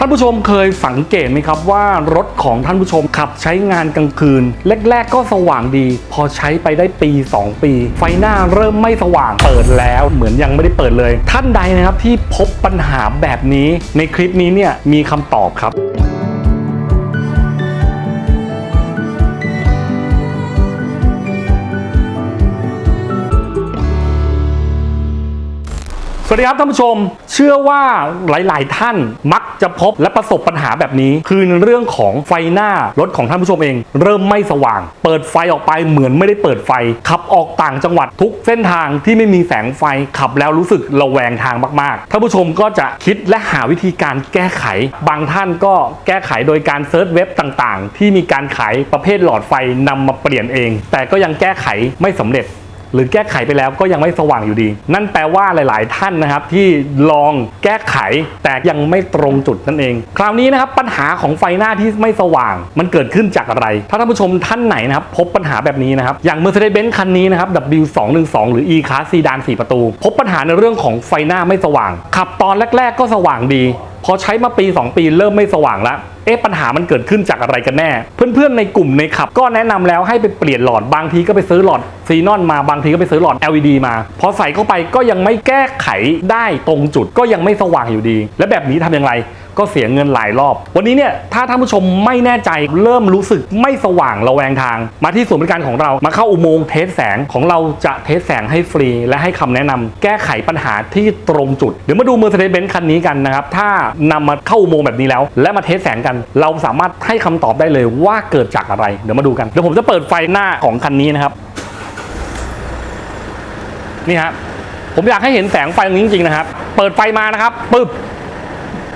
ท่านผู้ชมเคยสังเกตไหมครับว่ารถของท่านผู้ชมขับใช้งานกลางคืน แรก ๆ ก็สว่างดี พอใช้ไปได้ปี 2 ปี ไฟหน้าเริ่มไม่สว่างเปิดแล้วเหมือนยังไม่ได้เปิดเลย ท่านใดนะครับที่พบปัญหาแบบนี้ในคลิปนี้เนี่ยมีคำตอบครับ สวัสดีครับท่านผู้ชม เชื่อว่าหลาย ๆ ท่านมักจะพบและประสบปัญหาแบบนี้ คือเรื่องของไฟหน้ารถของท่านผู้ชมเอง เริ่มไม่สว่าง เปิดไฟออกไปเหมือนไม่ได้เปิดไฟ ขับออกต่างจังหวัดทุกเส้นทางที่ไม่มีแสงไฟขับแล้วรู้สึกระแวงทางมาก ๆ ท่านผู้ชมก็จะคิดและหาวิธีการแก้ไข บางท่านก็แก้ไขโดยการเซิร์ชเว็บต่าง ๆ ที่มีการขายประเภทหลอดไฟนำมาเปลี่ยนเอง แต่ก็ยังแก้ไขไม่สำเร็จ หรือแก้ไขไปแล้วก็ยังไม่สว่างอยู่ดี นั่นแปลว่าหลาย ๆ ท่านนะครับที่ลองแก้ไขแต่ยังไม่ตรงจุดนั่นเอง คราวนี้นะครับปัญหาของไฟหน้าที่ไม่สว่าง มันเกิดขึ้นจากอะไร ถ้าท่านผู้ชมท่านไหนนะครับพบปัญหาแบบนี้นะครับอย่าง Mercedes-Benz คันนี้นะครับ W212 หรือ E-Class ซีดาน4ประตู พบปัญหาในเรื่องของไฟหน้าไม่สว่าง ขับตอนแรก ๆ ก็สว่างดี พอใช้มาปี 2 ปีเริ่มไม่สว่างแล้ว เอ๊ะปัญหามันเกิดขึ้นจากอะไรกันแน่ เพื่อนๆในกลุ่มในขับ ก็แนะนำแล้วให้ไปเปลี่ยนหลอดบางทีก็ไปซื้อหลอดซีนอนมาบางทีก็ไปซื้อหลอด LED มา พอใส่เข้าไปก็ยังไม่แก้ไขได้ตรงจุดก็ยังไม่สว่างอยู่ดี และแบบนี้ทำอย่างไรก็เสียเงินหลายรอบ วันนี้เนี่ยถ้าท่านผู้ชมไม่แน่ใจเริ่มรู้สึกไม่สว่างระแวงทาง มาที่ศูนย์บริการของเรามาเข้าอุโมงค์เทสแสงของเราจะเทสแสงให้ฟรี และให้คำแนะนำแก้ไขปัญหาที่ตรงจุด เดี๋ยวมาดู Mercedes-Benz คันนี้กันนะครับ ถ้านำมาเข้าอุโมงค์แบบนี้แล้ว และมาเทสแสงกันเราสามารถให้คำตอบได้เลยว่าเกิดจากอะไร เดี๋ยวมาดูกัน เดี๋ยวผมจะเปิดไฟหน้าของคันนี้นะครับ นี่ฮะ ผมอยากให้เห็นแสงไฟตรงนี้จริงๆนะครับ เปิดไฟมานะครับปึ๊บ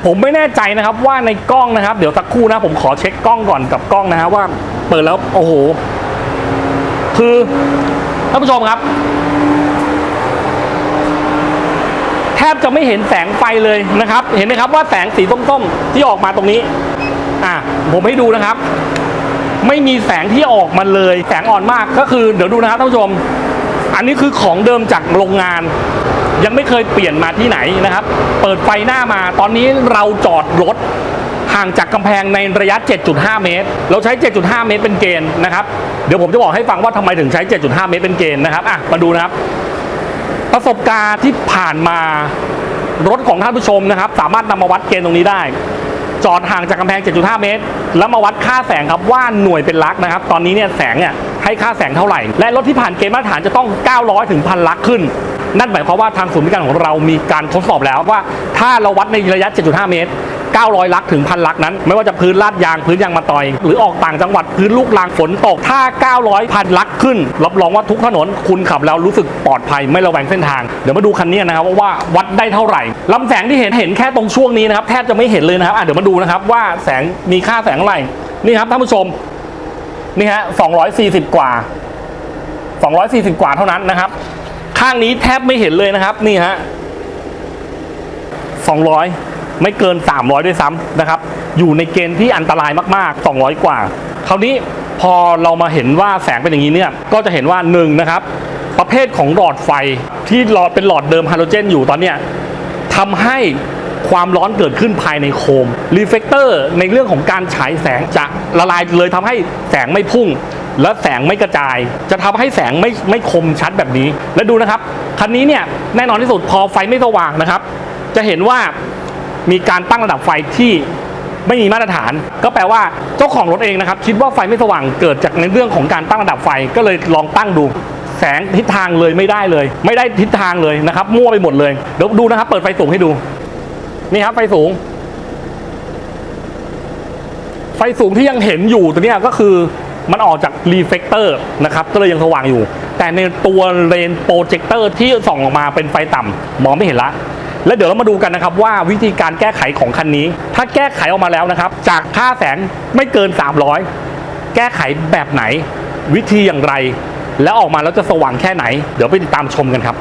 ผมไม่แน่ใจนะครับว่าในกล้องนะครับ เดี๋ยวสักครู่นะผมขอเช็คกล้องก่อนกับกล้องนะฮะว่า เปิดแล้วโอ้โห คือท่านผู้ชมครับ แทบจะไม่เห็นแสงไฟเลยนะครับ เห็นไหมครับว่าแสงสีส้มๆที่ออกมาตรงนี้ อะผมให้ดูนะครับ ไม่มีแสงที่ออกมาเลยแสงอ่อนมากก็คือเดี๋ยวดูนะครับท่านผู้ชม อันนี้คือของเดิมจากโรงงาน ยังไม่เคยเปลี่ยนมาที่ไหนนะครับ เปิดไฟหน้ามาตอนนี้เราจอดรถห่างจากกำแพงในระยะ 7.5 เมตร เราใช้ 7.5 เมตรเป็นเกณฑ์นะครับ เดี๋ยวผมจะบอกให้ฟังว่าทำไมถึงใช้ 7.5 เมตรเป็นเกณฑ์นะครับ อะ มาดูนะครับ ประสบการณ์ที่ผ่านมารถของท่านผู้ชมนะครับ สามารถนำมาวัดเกณฑ์ตรงนี้ได้ จอดห่างจากกำแพง 7.5 เมตร แล้วมาวัดค่าแสงครับว่าหน่วยเป็นลักนะครับ ตอนนี้เนี่ยแสงเนี่ยให้ค่าแสงเท่าไหร่ และรถที่ผ่านเกณฑ์มาตรฐานจะต้อง 900 ถึงพันลักขึ้น นั่นหมายความว่าทางศูนย์บริการของเรามีการทดสอบแล้วว่า ถ้าเราวัดในระยะ 7.5 เมตร 900 ลักถึงพันลักนั้น ไม่ว่าจะพื้นลาดยางพื้นยางมาตอย หรือออกต่างจังหวัดพื้นลูกรางฝนตกถ้า 900 พันลักขึ้น รับรองว่าทุกถนนคุณขับแล้วรู้สึกปลอดภัยไม่ระแวงเส้นทาง เดี๋ยวมาดูคันนี้นะครับว่าวัดได้เท่าไหร่ลำแสงที่เห็นเห็นแค่ตรงช่วงนี้นะครับแทบจะไม่เห็นเลยนะครับเดี๋ยวมาดูนะครับว่าแสงมีค่าแสงเท่าไหร่นี่ครับท่านผู้ชมนี่ฮะ240 กว่า 240 กว่าเท่านั้นนะครับ ข้างนี้แทบไม่เห็นเลยนะครับ นี่ฮะ200 ไม่เกิน 300 ด้วยซ้ำนะครับ อยู่ในเกณฑ์ที่อันตรายมากๆ 200 กว่า คราวนี้พอเรามาเห็นว่าแสงเป็นอย่างนี้เนี่ย ก็จะเห็นว่า1นะครับ ประเภทของหลอดไฟที่หลอดเป็นหลอดเดิมไฮาโลเจนอยู่ตอนเนี้ยทำให้ความร้อนเกิดขึ้นภายในโคม รีเฟกเตอร์ในเรื่องของการฉายแสงจะละลายเลยทำให้แสงไม่พุ่ง และแสงไม่กระจาย จะทำให้แสงไม่ไม่คมชัดแบบนี้ และดูนะครับ คันนี้เนี่ยแน่นอนที่สุดพอไฟไม่สว่างนะครับ จะเห็นว่า มีการตั้งระดับไฟที่ไม่มีมาตรฐาน ก็แปลว่าเจ้าของรถเองนะครับ คิดว่าไฟไม่สว่างเกิดจากในเรื่องของการตั้งระดับไฟก็เลยลองตั้งดูแสงทิศทางเลยไม่ได้เลย ไม่ได้ทิศทางเลยนะครับ มั่วไปหมดเลยเดี๋ยวดูนะครับ เปิดไฟสูงให้ดู นี่ครับไฟสูง ไฟสูงที่ยังเห็นอยู่ตัวนี้ก็คือมันออกจากรีเฟกเตอร์นะครับก็เลยยังสว่างอยู่ แต่ในตัวเลนโปรเจคเตอร์ที่ส่องออกมาเป็นไฟต่ำมองไม่เห็นละ แล้วเดี๋ยวเรามาดูกันนะครับว่าวิธีการแก้ไขของคันนี้ ถ้าแก้ไขออกมาแล้วนะครับ จากค่าแสงไม่เกิน 300 แก้ไขแบบไหน วิธีอย่างไร แล้วออกมาแล้วจะสว่างแค่ไหน เดี๋ยวไปติดตามชมกันครับ